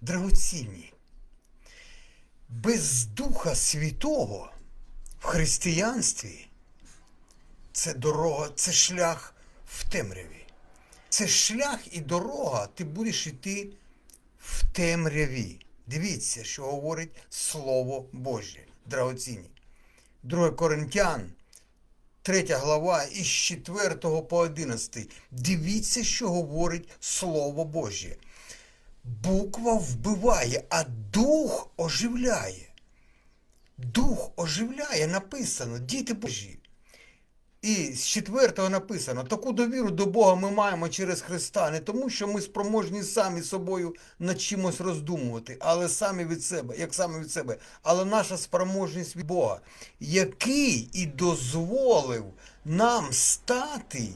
Драгоцінні. Без Духа Святого в християнстві це дорога, це шлях в темряві. Це шлях і дорога, ти будеш йти в темряві. Дивіться, що говорить Слово Боже, драгоцінні. 2 Коринтян, 3 глава із 4 по 11. Дивіться, що говорить Слово Боже. Буква вбиває, а дух оживляє. Дух оживляє, написано, діти Божі. І з четвертого написано: таку довіру до Бога ми маємо через Христа, не тому, що ми спроможні самі собою над чимось роздумувати, але самі від себе, як саме від себе, але наша спроможність від Бога, який і дозволив нам стати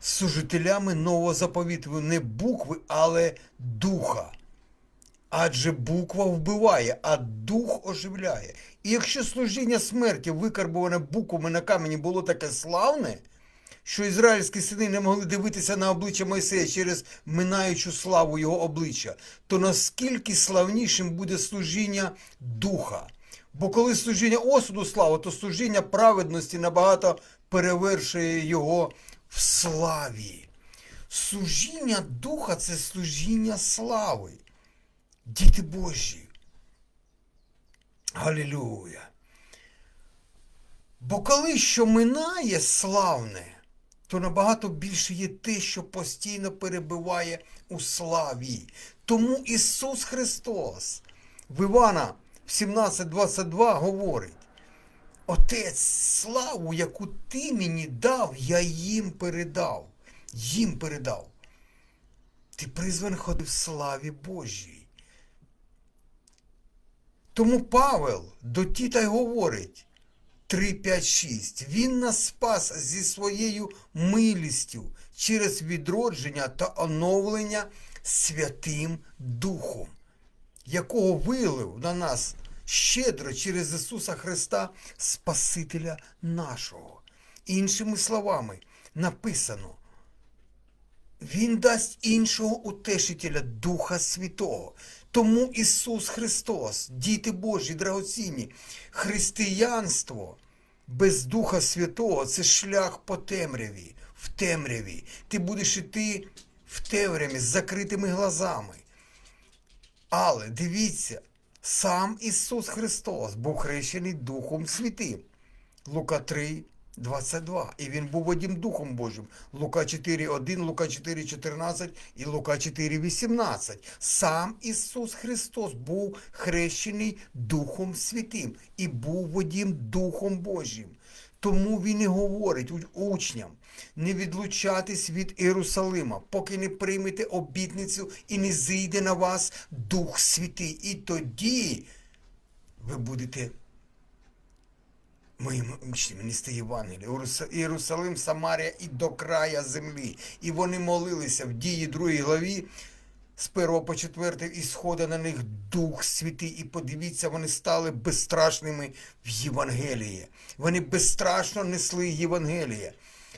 служителями нового заповіту, не букви, але духа. Адже буква вбиває, а дух оживляє. І якщо служіння смерті, викарбоване буквами на камені, було таке славне, що ізраїльські сини не могли дивитися на обличчя Мойсея через минаючу славу його обличчя, то наскільки славнішим буде служіння духа? Бо коли служіння осуду слава, то служіння праведності набагато перевершує його в славі. Служіння духа це служіння слави. Діти Божі. Галілюя. Бо коли що минає славне, то набагато більше є те, що постійно перебиває у славі. Тому Ісус Христос в Івана в 17.22 говорить: Отець, славу, яку ти мені дав, я їм передав. Їм передав. Ти призван ходити в славі Божій. Тому Павел до Тіта й говорить 3, 5, 6. Він нас спас зі своєю милістю через відродження та оновлення Святим Духом, якого вилив на нас щедро через Ісуса Христа, Спасителя нашого. Іншими словами, написано. Він дасть іншого утешителя Духа Святого. Тому Ісус Христос, діти Божі, драгоцінні, християнство без Духа Святого це шлях по темряві, в темряві. Ти будеш іти в темряві з закритими глазами. Але дивіться, сам Ісус Христос був хрещений Духом Святим. Лука 3, 22. І він був одним Духом Божим. Лука 4, 1, Лука 4, 14 і Лука 4, 18. Сам Ісус Христос був хрещений Духом Святим і був одним Духом Божим. Тому він і говорить учням не відлучатись від Єрусалима, поки не приймете обітницю і не зійде на вас Дух Святий. І тоді ви будете моїми учнями нести Євангелія. Єрусалим, Самарія і до края землі. І вони молилися в дії 2 главі з 1 по 4 і сходить на них Дух Святий. І подивіться, вони стали безстрашними в Євангелії. Вони безстрашно несли Євангеліє.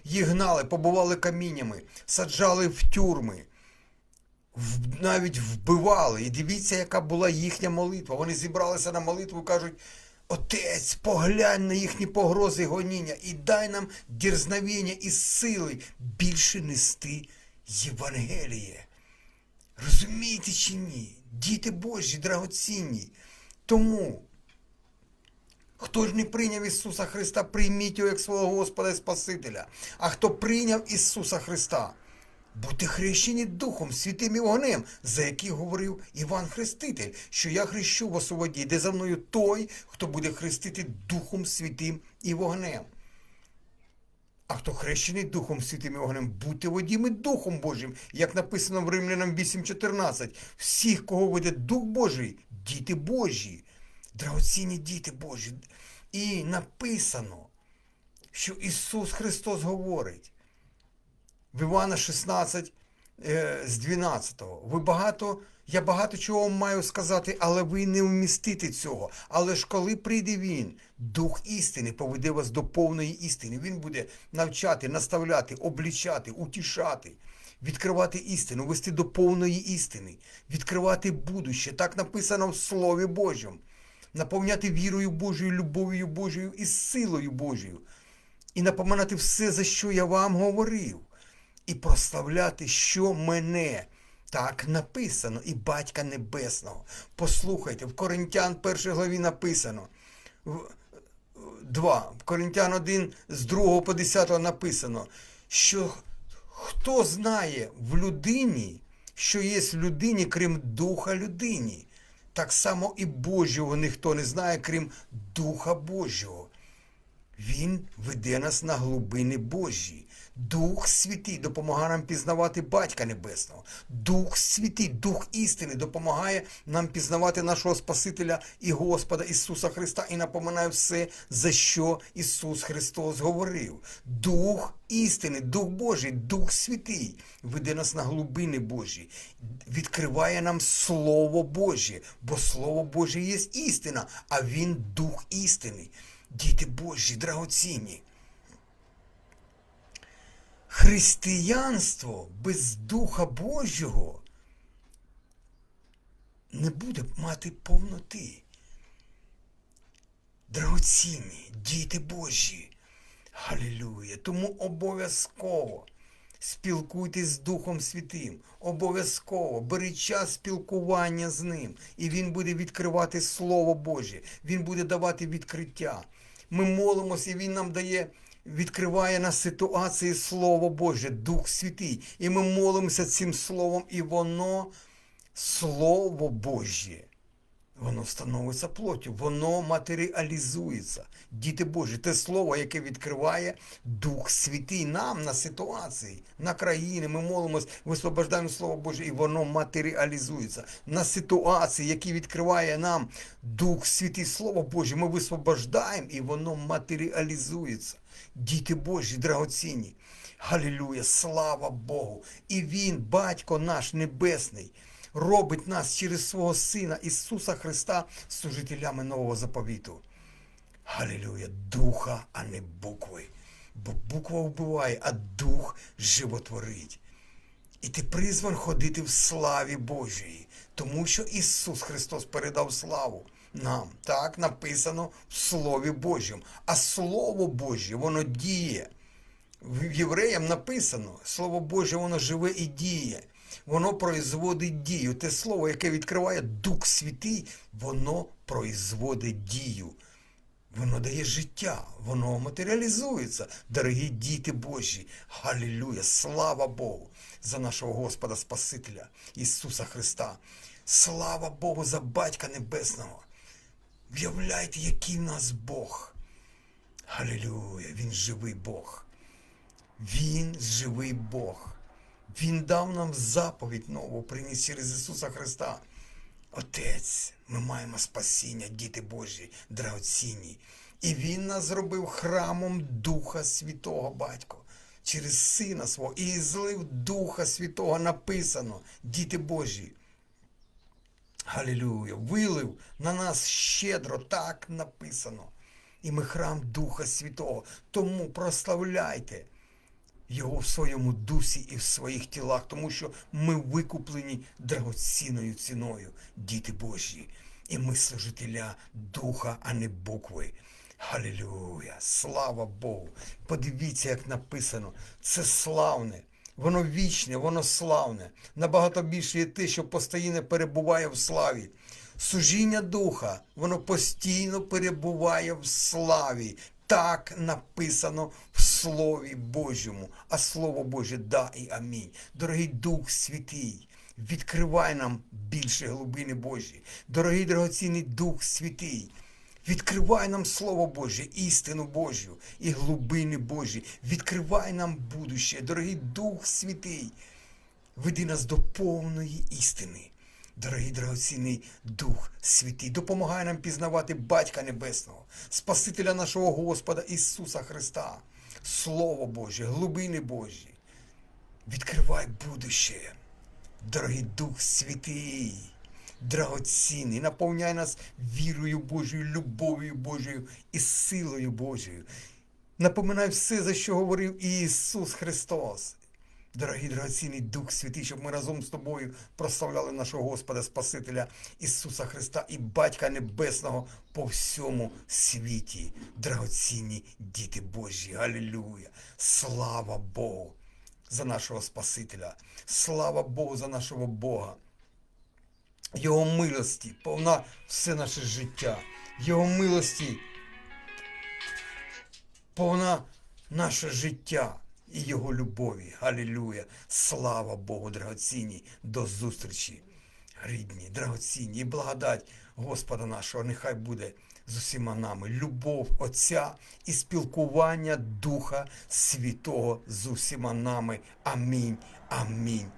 Їх гнали, побували каміннями, саджали в тюрми навіть вбивали. І дивіться, яка була їхня молитва. Вони зібралися на молитву і кажуть: Отець, поглянь на їхні погрози гоніння і дай нам дірзновення і сили більше нести Євангеліє. Розумієте чи ні? Діти Божі, драгоцінні. Тому, хто ж не прийняв Ісуса Христа, прийміть його як свого Господа і Спасителя. А хто прийняв Ісуса Христа, Будьте хрещені Духом, святим і вогнем, за який говорив Іван Хреститель, що я хрещу вас у воді, де за мною той, хто буде хрестити Духом Святим і вогнем. А хто хрещений Духом Святим і вогнем, будьте водіми Духом Божим, як написано в Римлянам 8.14. Всіх, кого веде Дух Божий, діти Божі, драгоцінні діти Божі. І написано, що Ісус Христос говорить в Івана 16 е, з 12. Ви багато, я багато чого вам маю сказати, але ви не вмістите цього. Але ж коли прийде він, Дух істини поведе вас до повної істини. Він буде навчати, наставляти, облічати, утішати. відкривати істину, вести до повної істини, відкривати будуще. Так написано в Слові Божому. Наповняти вірою Божою, любов'ю Божою і силою Божою. І напоминати все, за що я вам говорив, і прославляти, що мене. Так написано, і Батька Небесного. Послухайте, в Коринтян першій главі написано. в- 2. В Коринтян 1 з 2 по 10 написано, що хто знає в людині, що є в людині, крім духа людині. Так само і Божого ніхто не знає, крім Духа Божого. Він веде нас на глибини Божі. Дух Святий допомагає нам пізнавати Батька Небесного. Дух Святий, Дух істини допомагає нам пізнавати нашого Спасителя і Господа Ісуса Христа і напоминає все, за що Ісус Христос говорив. Дух істини, Дух Божий, Дух Святий веде нас на глибини Божі, відкриває нам Слово Боже, бо Слово Боже є істина, а Він Дух істини. Діти Божі, драгоцінні. Християнство без Духа Божого не буде мати повноти. Драгоцінні, діти Божі. Галілюя. Тому обов'язково спілкуйтесь з Духом Святим. Обов'язково беріть час спілкування з ним. І він буде відкривати Слово Боже. Він буде давати відкриття. Ми молимося, і Він нам дає, відкриває на ситуації Слово Боже, Дух Святий. І ми молимося цим Словом, і воно, Слово Боже, Воно становиться плоттю, воно матеріалізується. Діти Божі, те слово, яке відкриває Дух Святий нам на ситуації, на країни. Ми молимось, висвобождаємо Слово Боже, і воно матеріалізується. На ситуації, які відкриває нам Дух Святий, Слово Боже, ми висвобождаємо, і воно матеріалізується. Діти Божі, драгоцінні. Галілюя, слава Богу! І Він, Батько наш Небесний робить нас через свого Сина Ісуса Христа служителями нового заповіту. Галілюя, духа, а не букви. Бо буква вбиває, а дух животворить. І ти призван ходити в славі Божій, тому що Ісус Христос передав славу нам. Так написано в Слові Божому. А Слово Боже, воно діє. В євреям написано, Слово Боже, воно живе і діє. Воно производить дію. Те слово, яке відкриває Дух Святий, воно производить дію. Воно дає життя, воно матеріалізується. Дорогі діти Божі, Галілюя! Слава Богу за нашого Господа Спасителя Ісуса Христа. Слава Богу за Батька Небесного. В'являйте, який в нас Бог. Галілюя! Він живий Бог. Він живий Бог. Він дав нам заповідь нову, приніс через Ісуса Христа. Отець, ми маємо спасіння, діти Божі, драгоцінні. І Він нас зробив храмом Духа Святого Батько через Сина свого. І злив Духа Святого написано, діти Божі. Галілюя! Вилив на нас щедро, так написано. І ми храм Духа Святого. Тому прославляйте його в своєму дусі і в своїх тілах, тому що ми викуплені драгоцінною ціною, діти Божі. І ми служителя Духа, а не букви. Халілюя! Слава Богу! Подивіться, як написано. Це славне. Воно вічне, воно славне. Набагато більше є те, що постійно перебуває в славі. Служіння духа, воно постійно перебуває в славі. Так написано в Слові Божому, а Слово Боже да і амінь. Дорогий Дух Святий, відкривай нам більше глибини Божі. Дорогий драгоцінний Дух Святий, відкривай нам Слово Боже, істину Божу і глибини Божі. Відкривай нам будуще, дорогий Дух Святий, веди нас до повної істини. Дорогий драгоцінний Дух Святий, допомагай нам пізнавати Батька Небесного, Спасителя нашого Господа Ісуса Христа, Слово Боже, глибини Божі. Відкривай будуще, дорогий Дух Святий, драгоцінний, наповняй нас вірою Божою, любов'ю Божою і силою Божою. Напоминай все, за що говорив Ісус Христос. Дорогий драгоцінний Дух Святий, щоб ми разом з тобою прославляли нашого Господа Спасителя Ісуса Христа і Батька Небесного по всьому світі. Драгоцінні діти Божі. Алілюя! Слава Богу за нашого Спасителя! Слава Богу за нашого Бога! Його милості повна все наше життя. Його милості повна наше життя і Його любові. Алілюя! Слава Богу, драгоцінні! До зустрічі, рідні, драгоцінні, і благодать Господа нашого нехай буде з усіма нами. Любов Отця і спілкування Духа Святого з усіма нами. Амінь. Амінь.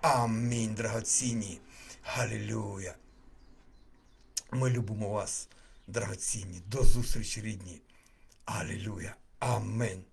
Амінь, драгоцінні. Галілюя. Ми любимо вас, драгоцінні. До зустрічі, рідні. Алілюя. Амен.